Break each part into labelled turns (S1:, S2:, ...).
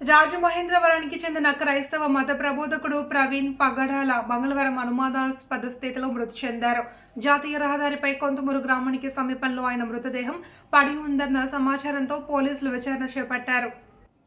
S1: రాజమహేంద్రవరానికి చెందిన క్రైస్తవ మత ప్రబోధకుడు ప్రవీణ్ పగడాల మంగళవారం అనుమానాస్పద స్థితిలో మృతి చెందారు. జాతీయ రహదారిపై కొంతమూరు గ్రామానికి సమీపంలో ఆయన మృతదేహం పడి ఉందన్న సమాచారంతో పోలీసులు విచారణ చేపట్టారు.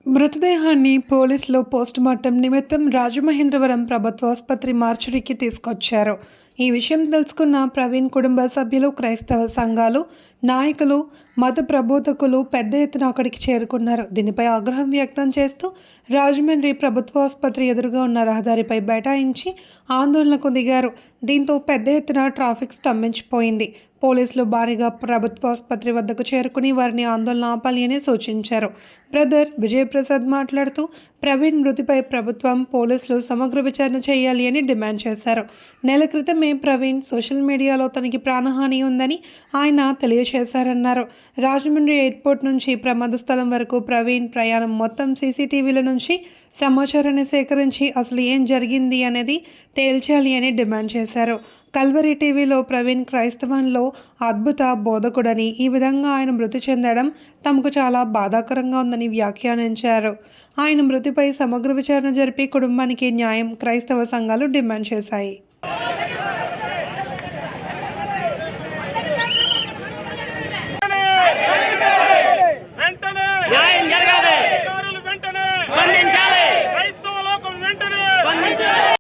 S1: మృతదేహాన్ని పోలీసులు పోస్టుమార్టం నిమిత్తం రాజమహేంద్రవరం ప్రభుత్వ ఆసుపత్రి మార్చురీకి తీసుకొచ్చారు. ఈ విషయం తెలుసుకున్న ప్రవీణ్ కుటుంబ సభ్యులు క్రైస్తవ సంఘాలు నాయకులు మత ప్రబోధకులు పెద్ద ఎత్తున అక్కడికి చేరుకున్నారు. దీనిపై ఆగ్రహం వ్యక్తం చేస్తూ రాజమండ్రి ప్రభుత్వ ఆసుపత్రి ఎదురుగా ఉన్న రహదారిపై బైఠాయించి ఆందోళనకు దిగారు. దీంతో పెద్ద ఎత్తున ట్రాఫిక్ స్తంభించిపోయింది. పోలీసులు భారీగా ప్రభుత్వ ఆసుపత్రి వద్దకు చేరుకుని వారిని ఆందోళన ఆపాలి అని సూచించారు. బ్రదర్ విజయప్రసాద్ మాట్లాడుతూ ప్రవీణ్ మృతిపై ప్రభుత్వం పోలీసులు సమగ్ర విచారణ చేయాలి అని డిమాండ్ చేశారు. నెల క్రితమే ప్రవీణ్ సోషల్ మీడియాలో తనకి ప్రాణహాని ఉందని ఆయన తెలియజేశారన్నారు. రాజమండ్రి ఎయిర్పోర్ట్ నుంచి ప్రమాద స్థలం వరకు ప్రవీణ్ ప్రయాణం మొత్తం సీసీటీవీల నుంచి సమాచారాన్ని సేకరించి అసలు ఏం జరిగింది అనేది తేల్చాలి అని డిమాండ్ చేశారు. కల్వరి టీవీలో ప్రవీణ్ క్రైస్తవంలో అద్భుత బోధకుడని ఈ విధంగా ఆయన మృతి చెందడం తమకు చాలా బాధాకరంగా ఉందని వ్యాఖ్యానించారు. ఆయన మృతిపై సమగ్ర విచారణ జరిపి కుటుంబానికి న్యాయం క్రైస్తవ సంఘాలు డిమాండ్ చేశాయి.